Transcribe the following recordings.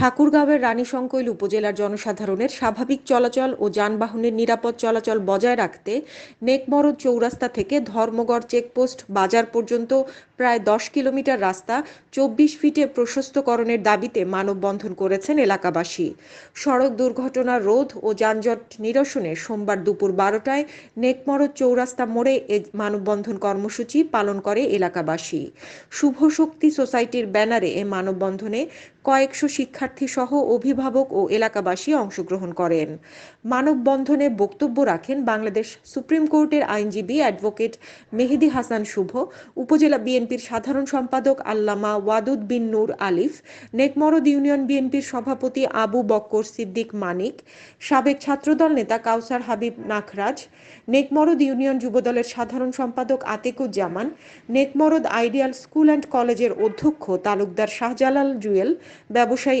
ঠাকুরগাঁওয়ের রানীশংকৈল উপজেলার জনসাধারণের স্বাভাবিক চলাচল ও যানবাহনের নিরাপদ চলাচল বজায় রাখতে নেকমরদ চৌরাস্তা থেকে ধর্মগড় চেকপোস্ট বাজার পর্যন্ত প্রায় দশ কিলোমিটার রাস্তা চব্বিশ ফিটে প্রশস্তকরণের দাবিতে মানববন্ধন করেছেন এলাকাবাসী। সড়ক দুর্ঘটনা, রোধ ও যানজট নিরসনে সোমবার দুপুর বারোটায় নেকমরদ চৌরাস্তা মোড়ে এ মানববন্ধন কর্মসূচি পালন করে এলাকাবাসী। শুভ শক্তি সোসাইটির ব্যানারে এ মানববন্ধনে কয়েকশো শিক্ষার্থী সহ অভিভাবক ও এলাকাবাসী অংশগ্রহণ করেন। মানববন্ধনে বক্তব্য রাখেন বাংলাদেশ সুপ্রিম কোর্টের আইনজীবী অ্যাডভোকেট মেহেদি হাসান শুভ, উপজেলা বিএনপির সাধারণ সম্পাদক আল্লামা ওয়াদুদ বিন নূর আলিফ নেকমরদ ইউনিয়ন বিএনপির সভাপতি আবু বক্কর সিদ্দিক মানিক, সাবেক ছাত্রদল নেতা কাউসার হাবিব নাখরাজ নেকমরদ ইউনিয়ন যুবদলের সাধারণ সম্পাদক Atikuzzaman Nekmard ideal school and কলেজের অধ্যক্ষ তালুকদার শাহজালাল জুয়েল, ব্যবসায়ী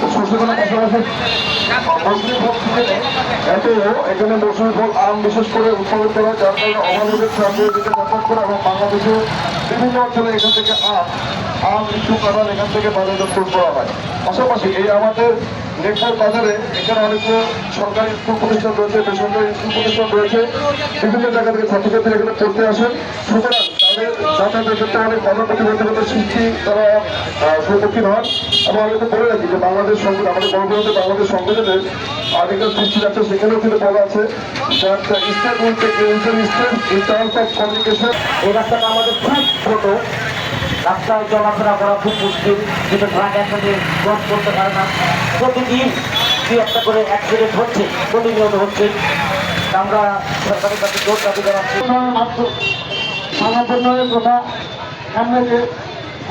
মৌসুমি ফল এখানে আম বিশেষ করে উৎপাদন করা যার কারণে অভাবের ট্রাফিক দিকে যাতায়াত করা এবং বাংলাদেশে বিভিন্ন অঞ্চলে এখান থেকে আম আম, লিচু, কাঁঠাল এখান থেকে বাজারজাত করা হয়। পাশাপাশি এই আমাদের নেকমোর বাজারে এখানে অনেকগুলো সরকারি স্কুল প্রতিষ্ঠান রয়েছে, বেসরকারি স্কুল প্রতিষ্ঠান রয়েছে। বিভিন্ন জায়গা থেকে ছাত্রছাত্রীরা এখানে পড়তে আসেন। সুতরাং তারা সম্মুখীন হন। এবং বাংলাদেশ সংবিধান, আমাদের বাংলাদেশ সংবিধানের আর্টিকেল সিক্সটি আছে সেখানেও আছে in terms of এই রাস্তাটা আমাদের খুব ছোট। রাস্তায় চলাফেরা করা খুব মুশকিল, কিন্তু ট্রাক একসাথে ক্রস করতে পারে না। প্রতিদিন দুই একটা করে অ্যাক্সিডেন্ট হচ্ছে, প্রতিনিয়ত হচ্ছে। আমরা সরকারের কাছে জোর দাবি জানাচ্ছি। মানববন্ধনের কথা সামনে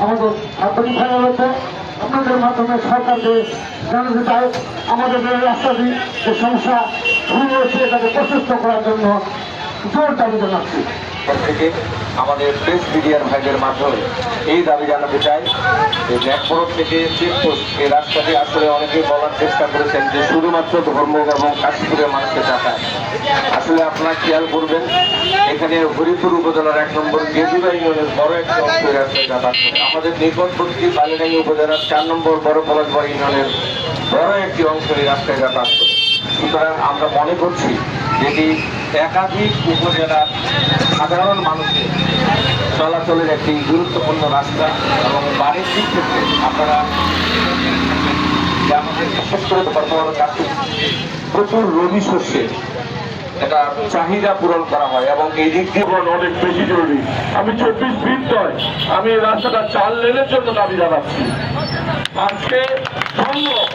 আমাদের আন্তরিক রয়েছে আপনাদের মাধ্যমে সরকারকে জানাতে চাই। আমাদের যে রাস্তাটি যে সমস্যা শুরু হয়েছে এটাকে প্রশস্ত করার জন্য জোর দাবি জানাচ্ছি। আমাদের প্রেস মিডিয়ার ভাইদের মাধ্যমে এই দাবি জানাতে চাই যে ন্যাকপরত থেকে চেকপোস্ট এই রাস্তাটি আসলে অনেকেই বলার চেষ্টা করেছেন যে শুধুমাত্র ধর্ম এবং কাশ্মীরের মানুষের যাতায়াত আসলে আপনারা খেয়াল করবেন, এখানে হরিপুর উপজেলার এক নম্বর গেজুরা ইউনিয়নের বড় একটা অংশ রাস্তায় যাতায়াত করে। আমাদের নিকটবর্তী বালিরাঙ্গি উপজেলার চার নম্বর বড় পলাশবাড়ি ইউনিয়নের বড় একটি অংশ এই রাস্তায় যাতায়াত করে। সুতরাং আমরা মনে করছি, যেটি একাধিক উপজেলার সাধারণ মানুষের চলাচলের একটি গুরুত্বপূর্ণ রাস্তা এবং বাণিজ্যিক ক্ষেত্রে আপনারা যে আমাদের বিশেষ করে বর্তমান কাছে প্রচুর রবি শস্যের একটা চাহিদা পূরণ করা হয় এবং এই দিক দিয়ে অনেক বেশি জরুরি। আমি চব্বিশ ফিট নয়, আমি রাস্তাটা চার লেনের জন্য দাবি জানাচ্ছি। আজকে সম্ভব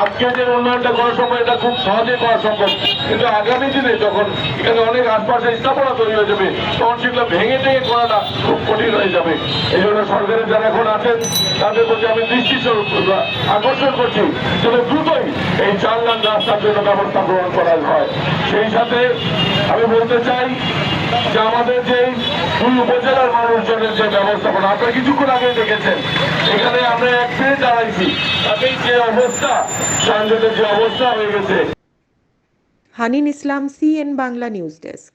আজকে যে উন্নয়নটা করা সম্ভব এটা খুব সহজে করা সম্ভব। কিন্তু আগামী দিনে যখন এখানে অনেক আশপাশে স্থাপনা তৈরি হয়ে যাবে, তখন সেগুলো ভেঙে ভেঙে করাটা খুব কঠিন হয়ে যাবে। এই জন্য সরকারের যারা এখন আছেন, তাদের প্রতি আমি দৃষ্টি আকর্ষণ করছি যেন দ্রুতই এই চার লাখ রাস্তার জন্য ব্যবস্থা গ্রহণ করা হয়। সেই সাথে আমি বলতে চাই যে আমাদের যে দুই উপজেলার মানুষজনের যে ব্যবস্থাপনা, আপনারা কিছুক্ষণ আগে দেখেছেন, এখানে আমরা এক মিনিট দাঁড়াইছি। তাতেই যে অবস্থা যানজটের যে অবস্থা হয়ে গেছে। Hanin Islam CN Bangla news desk